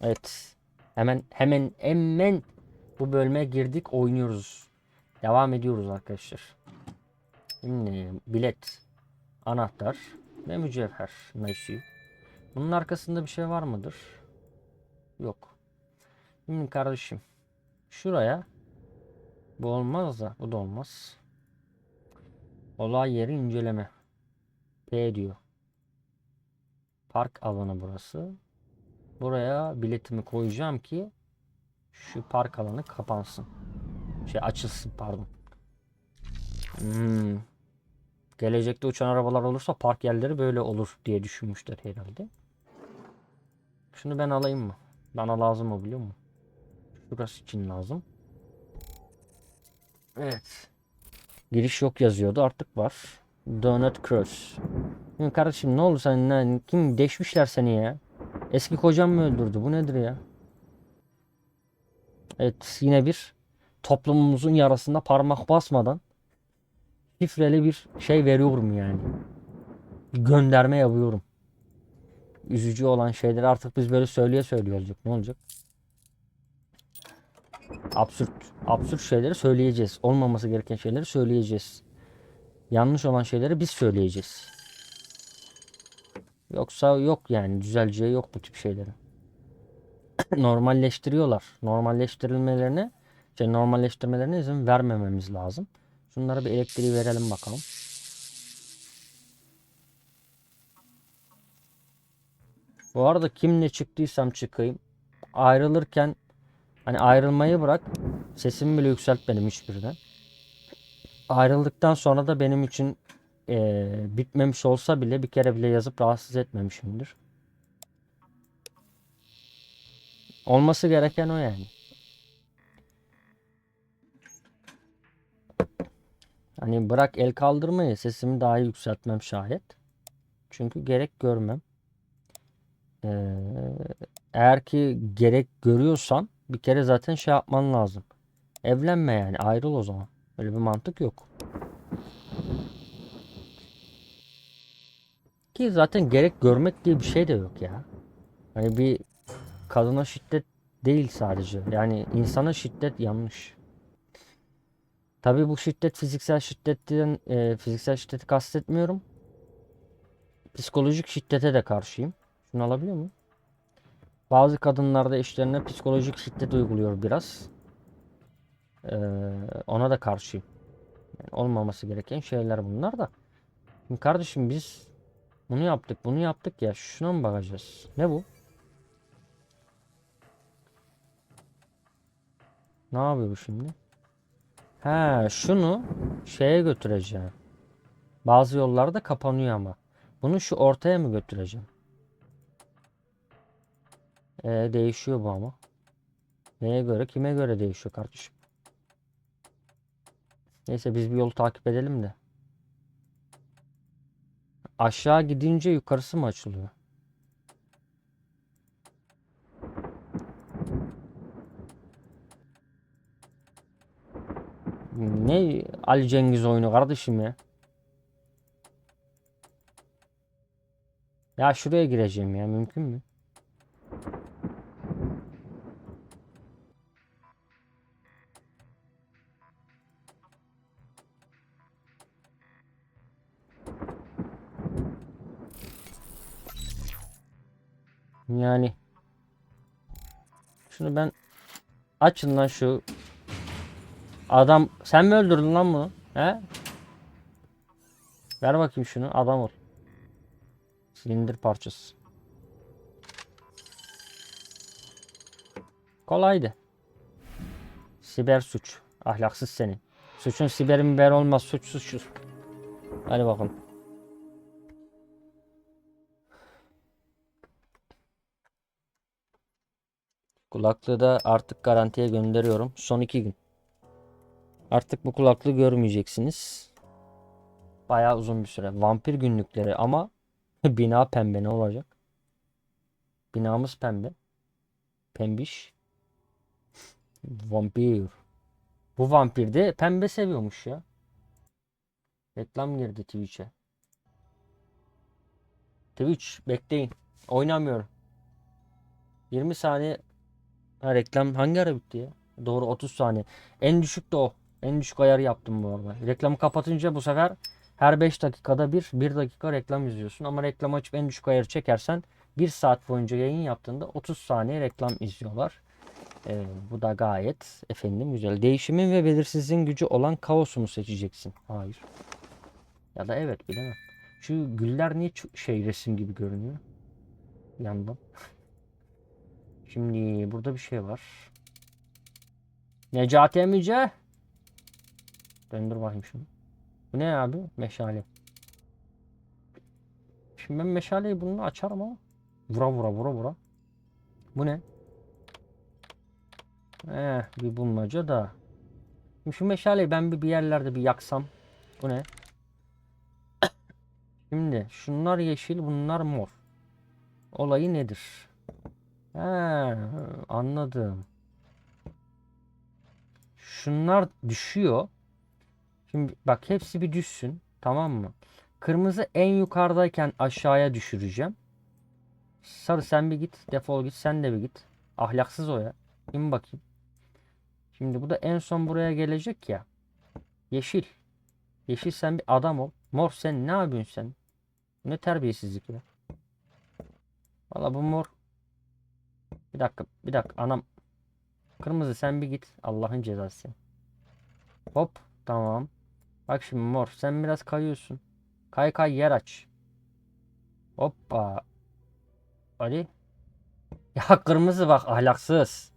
Evet. Hemen hemen hemen bu bölüme girdik oynuyoruz. Devam ediyoruz arkadaşlar. Şimdi bilet, anahtar ve mücevher. Nice. Bunun arkasında bir şey var mıdır? Yok. Şimdi kardeşim şuraya bu olmaz da bu da olmaz. Olay yeri inceleme. P diyor. Park alanı burası. Buraya biletimi koyacağım ki şu park alanı kapansın. Şey açılsın pardon. Hmm. Gelecekte uçan arabalar olursa park yerleri böyle olur diye düşünmüşler herhalde. Şunu ben alayım mı? Bana lazım mı biliyor musun? Şurası için lazım. Evet. Giriş yok yazıyordu artık var. Donut Cross. Kardeşim ne oldu sen kim deşmişler seni ya? Eski kocam mı öldürdü? Bu nedir ya? Evet yine bir toplumumuzun yarasında parmak basmadan şifreli bir şey veriyorum yani. Gönderme yapıyorum. Üzücü olan şeyleri artık biz böyle söyleye söylüyor olacak. Ne olacak? Absürt, absürt şeyleri söyleyeceğiz. Olmaması gereken şeyleri söyleyeceğiz. Yanlış olan şeyleri biz söyleyeceğiz. Yoksa yok yani düzeleceği yok bu tip şeylerin. Normalleştiriyorlar. Normalleştirilmelerine, şey normalleştirmelerine izin vermememiz lazım. Şunlara bir elektriği verelim bakalım. Bu arada kimle çıktıysam çıkayım. Ayrılırken hani ayrılmayı bırak. Sesimi bile yükseltmedim hiçbirden. Ayrıldıktan sonra da benim için eee, bitmemiş olsa bile bir kere bile yazıp rahatsız etmemişimdir. Olması gereken o yani. Hani bırak el kaldırmayı sesimi daha yükseltmem şayet. Çünkü gerek görmem. Ee, eğer ki gerek görüyorsan bir kere zaten şey yapman lazım. Evlenme yani ayrıl o zaman. Öyle bir mantık yok. Ki zaten gerek görmek diye bir şey de yok ya. Hani bir kadına şiddet değil sadece. Yani insana şiddet yanlış. Tabii bu şiddet fiziksel şiddetten e, fiziksel şiddeti kastetmiyorum. Psikolojik şiddete de karşıyım. Şunu alabiliyor muyum? Bazı kadınlar da eşlerine psikolojik şiddet uyguluyor biraz. Ee, ona da karşıyım. Yani olmaması gereken şeyler bunlar da. Şimdi kardeşim biz bunu yaptık, bunu yaptık ya. Şuna mı bakacağız? Ne bu? Ne yapıyor bu şimdi? He, şunu şeye götüreceğim. Bazı yollarda kapanıyor ama. Bunu şu ortaya mı götüreceğim? Ee, değişiyor bu ama. Neye göre, kime göre değişiyor kardeşim? Neyse biz bir yolu takip edelim de. Aşağı gidince yukarısı mı açılıyor? Ne Ali Cengiz oyunu kardeşim ya? Ya şuraya gireceğim ya mümkün mü? Şunu ben açın lan şu adam sen mi öldürdün lan bunu? He? Ver bakayım şunu adam ol. Silindir parçası. Kolaydı. Siber suç. Ahlaksız seni. Suçun siber miber olmaz. Suç suçsuz. Hadi bakalım. Kulaklığı da artık garantiye gönderiyorum. Son iki gün. Artık bu kulaklığı görmeyeceksiniz. Bayağı uzun bir süre. Vampir günlükleri ama bina pembe ne olacak? Binamız pembe. Pembiş. Vampir. Bu vampir de pembe seviyormuş ya. Reklam girdi Twitch'e. Twitch bekleyin. Oynamıyorum. 20 saniye ha, reklam hangi ara bitti ya? Doğru 30 saniye. En düşük de o. En düşük ayarı yaptım bu arada. Reklamı kapatınca bu sefer her 5 dakikada bir 1 dakika reklam izliyorsun. Ama reklam açıp en düşük ayarı çekersen 1 saat boyunca yayın yaptığında 30 saniye reklam izliyorlar. Ee, bu da gayet efendim güzel. Değişimin ve belirsizliğin gücü olan kaosu seçeceksin? Hayır. Ya da evet bilemem. Şu güller niye şey resim gibi görünüyor? Yandan. Şimdi burada bir şey var. Necati Emice. Döndür bakayım şunu. Bu ne abi? Meşale. Şimdi ben meşaleyi bununla açarım ama. Vura vura vura vura. Bu ne? Eh bir bulmaca da. Şimdi şu meşaleyi ben bir, bir yerlerde bir yaksam. Bu ne? Şimdi şunlar yeşil bunlar mor. Olayı nedir? He, anladım. Şunlar düşüyor. Şimdi bak hepsi bir düşsün. Tamam mı? Kırmızı en yukarıdayken aşağıya düşüreceğim. Sarı sen bir git. Defol git. Sen de bir git. Ahlaksız o ya. İn bakayım. Şimdi bu da en son buraya gelecek ya. Yeşil. Yeşil sen bir adam ol. Mor sen ne yapıyorsun sen? Ne terbiyesizlik ya. Valla bu mor. Bir dakika. Bir dakika. Anam. Kırmızı sen bir git. Allah'ın cezası. Hop. Tamam. Bak şimdi mor. Sen biraz kayıyorsun. Kay kay yer aç. Hoppa. Hadi. Ya kırmızı bak ahlaksız.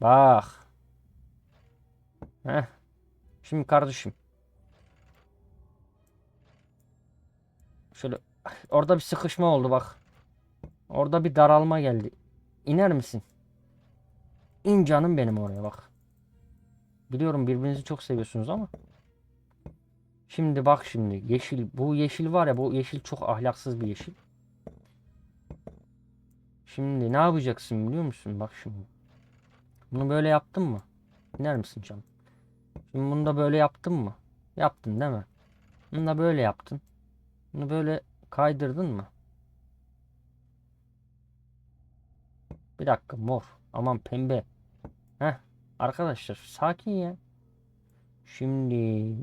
Bak. Heh. Şimdi kardeşim. Şöyle orada bir sıkışma oldu bak. Orada bir daralma geldi. İner misin? İn canım benim oraya bak. Biliyorum birbirinizi çok seviyorsunuz ama. Şimdi bak şimdi yeşil bu yeşil var ya bu yeşil çok ahlaksız bir yeşil. Şimdi ne yapacaksın biliyor musun? Bak şimdi. Bunu böyle yaptın mı? İner misin canım? Şimdi bunu da böyle yaptın mı? Yaptın değil mi? Bunu da böyle yaptın. Bunu böyle kaydırdın mı? Bir dakika mor. Aman pembe. Heh. Arkadaşlar sakin ya. Şimdi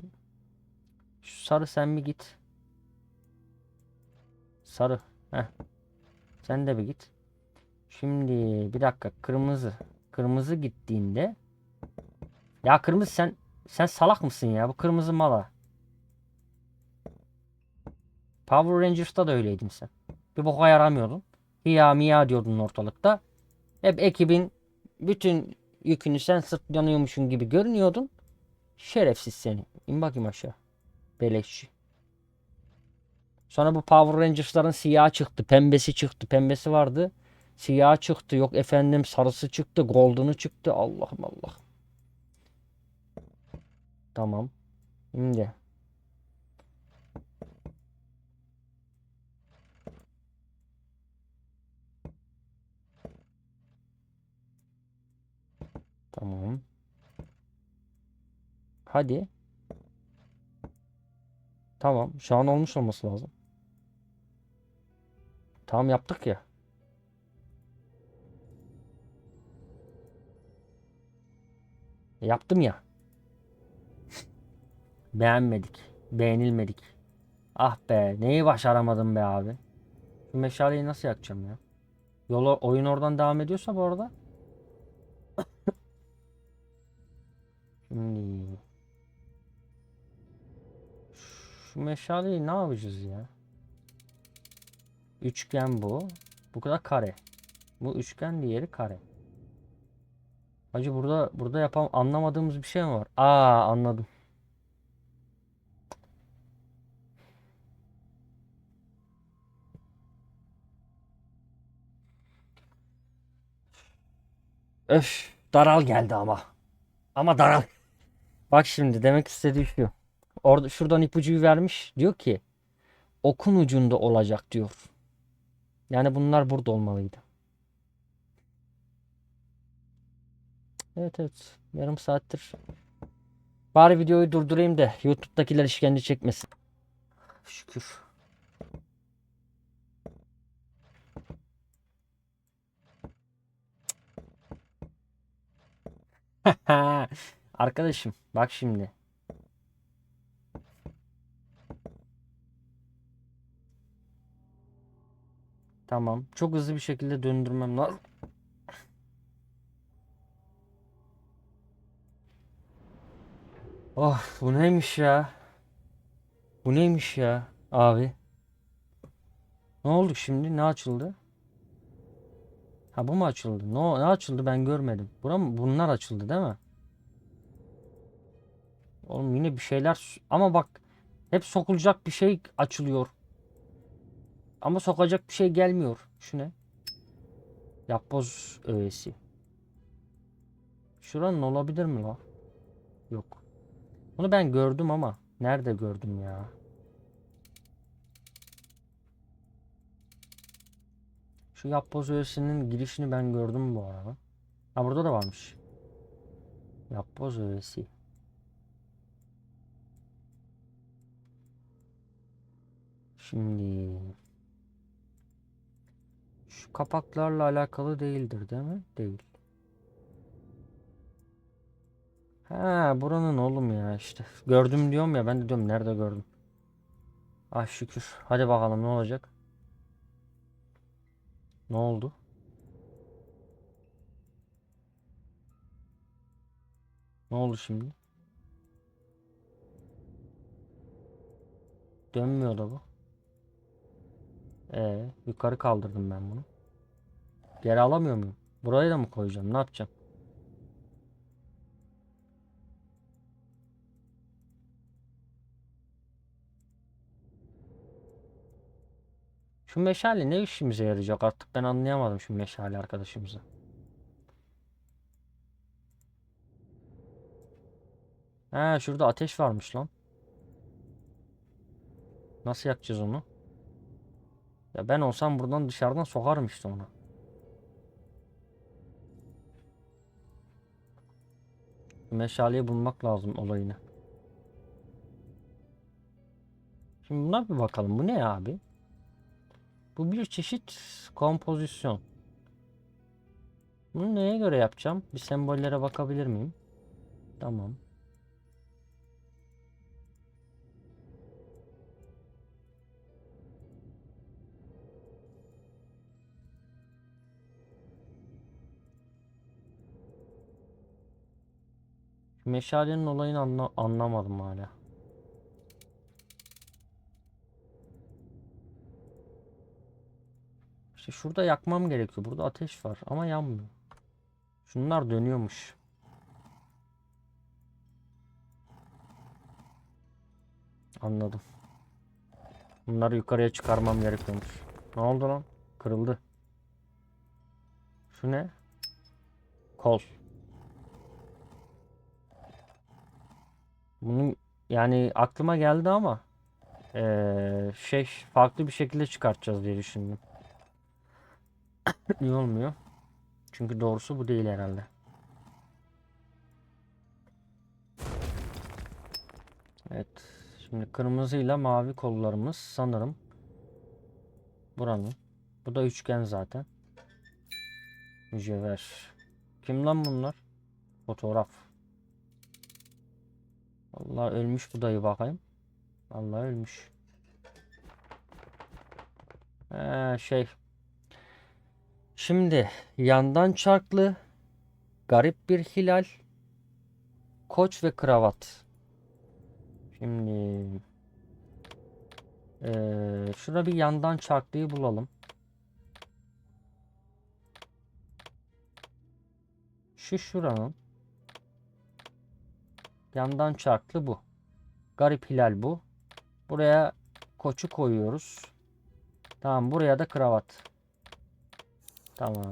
şu sarı sen bir git. Sarı. Heh. Sen de bir git. Şimdi bir dakika kırmızı. Kırmızı gittiğinde ya kırmızı sen sen salak mısın ya? Bu kırmızı mala. Power Rangers'ta da öyleydin sen. Bir boka yaramıyordun. Hiya miya diyordun ortalıkta. Hep ekibin bütün yükünü sen sırtlanıyormuşsun gibi görünüyordun. Şerefsiz seni. İn bakayım aşağı. Beleşçi. Sonra bu Power Rangers'ların siyah çıktı. Pembesi çıktı. Pembesi vardı. Siyah çıktı. Yok efendim sarısı çıktı. Golden'ı çıktı. Allah'ım Allah. Tamam. Şimdi. Tamam. Hadi. Tamam. Şu an olmuş olması lazım. Tamam yaptık ya. Yaptım ya. Beğenmedik. Beğenilmedik. Ah be. Neyi başaramadım be abi. Şu meşaleyi nasıl yakacağım ya? Yola oyun oradan devam ediyorsa bu arada. Şimdi. Şu meşaleyi ne yapacağız ya? Üçgen bu. Bu kadar kare. Bu üçgen diğeri kare. Hacı burada burada yapam anlamadığımız bir şey mi var? Aa anladım. Öf, daral geldi ama. Ama daral. Bak şimdi demek istediği şu. Orada şuradan ipucuyu vermiş. Diyor ki okun ucunda olacak diyor. Yani bunlar burada olmalıydı. Evet evet. Yarım saattir. Bari videoyu durdurayım da YouTube'dakiler işkence çekmesin. Şükür. Arkadaşım bak şimdi. Tamam. Çok hızlı bir şekilde döndürmem lazım. Oh bu neymiş ya? Bu neymiş ya abi? Ne oldu şimdi? Ne açıldı? Ha bu mu açıldı? Ne, ne açıldı ben görmedim. Bura? Bunlar açıldı değil mi? Oğlum yine bir şeyler ama bak hep sokulacak bir şey açılıyor. Ama sokacak bir şey gelmiyor. Şu ne? Yapboz öğesi. Şuranın olabilir mi la? Yok. Bunu ben gördüm ama nerede gördüm ya? Şu yapboz öğesinin girişini ben gördüm bu arada. Ha burada da varmış. Yapboz öğesi. Şimdi şu kapaklarla alakalı değildir değil mi? Değil. Ha buranın oğlum ya işte. Gördüm diyorum ya ben de diyorum nerede gördüm. Ah şükür. Hadi bakalım ne olacak? Ne oldu? Ne oldu şimdi? Dönmüyor da bu. Ee, yukarı kaldırdım ben bunu. Geri alamıyor muyum? Buraya da mı koyacağım? Ne yapacağım? Şu meşale ne işimize yarayacak artık ben anlayamadım şu meşale arkadaşımızı. Ha şurada ateş varmış lan. Nasıl yakacağız onu? Ya ben olsam buradan dışarıdan sokarım işte onu. Meşaleyi bulmak lazım olayını. Şimdi buna bir bakalım. Bu ne abi? Bu bir çeşit kompozisyon. Bunu neye göre yapacağım? Bir sembollere bakabilir miyim? Tamam. Meşalenin olayını anla anlamadım hala. İşte şurada yakmam gerekiyor. Burada ateş var ama yanmıyor. Şunlar dönüyormuş. Anladım. Bunları yukarıya çıkarmam gerekiyormuş. Ne oldu lan? Kırıldı. Şu ne? Kol. Bunun yani aklıma geldi ama eee, şey farklı bir şekilde çıkartacağız diye düşündüm. Niye olmuyor? Çünkü doğrusu bu değil herhalde. Evet. Şimdi kırmızıyla mavi kollarımız sanırım buranın. Bu da üçgen zaten. Mücevher. Kim lan bunlar? Fotoğraf. Allah ölmüş bu dayı bakayım. Allah ölmüş. Ee, şey. Şimdi yandan çarklı, garip bir hilal, koç ve kravat. Şimdi ee, şurada bir yandan çarklıyı bulalım. Şu şuranın yandan çarklı bu. Garip hilal bu. Buraya koçu koyuyoruz. Tamam buraya da kravat. Tamam.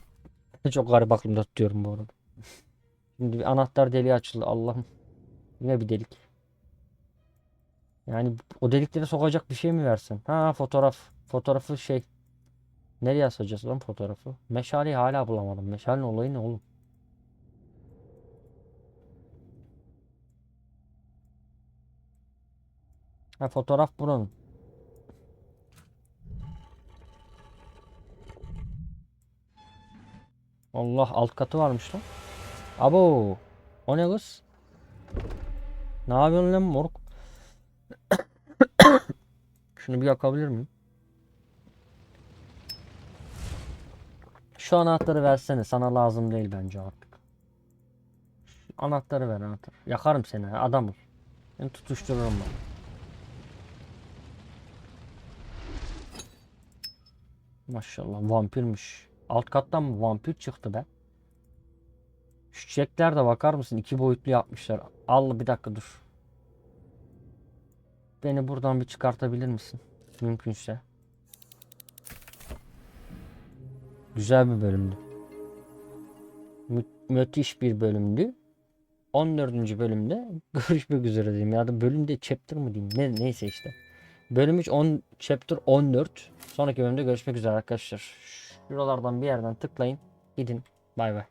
Çok garip aklımda tutuyorum bu arada. Şimdi bir anahtar deliği açıldı. Allah'ım. Yine bir delik. Yani o deliklere sokacak bir şey mi versin? Ha fotoğraf. Fotoğrafı şey. Nereye asacağız lan fotoğrafı? Meşaleyi hala bulamadım. Meşalenin olayı ne oğlum? Ha fotoğraf buranın. Allah alt katı varmış lan. Abo. O ne kız? Ne yapıyorsun lan moruk? Şunu bir yakabilir miyim? Şu anahtarı versene. Sana lazım değil bence artık. Şu anahtarı ver anahtar. Yakarım seni ha, adam ol. Ben tutuştururum ben. Maşallah vampirmiş. Alt kattan vampir çıktı be? Şu çiçekler de bakar mısın? İki boyutlu yapmışlar. Allah bir dakika dur. Beni buradan bir çıkartabilir misin? Mümkünse. Güzel bir bölümdü. Mü- müthiş bir bölümdü. 14. bölümde görüşmek üzere diyeyim ya da bölümde chapter mı diyeyim ne, neyse işte. Bölüm 3 10 chapter 14. Sonraki bölümde görüşmek üzere arkadaşlar. Şuralardan bir yerden tıklayın. Gidin. Bay bay.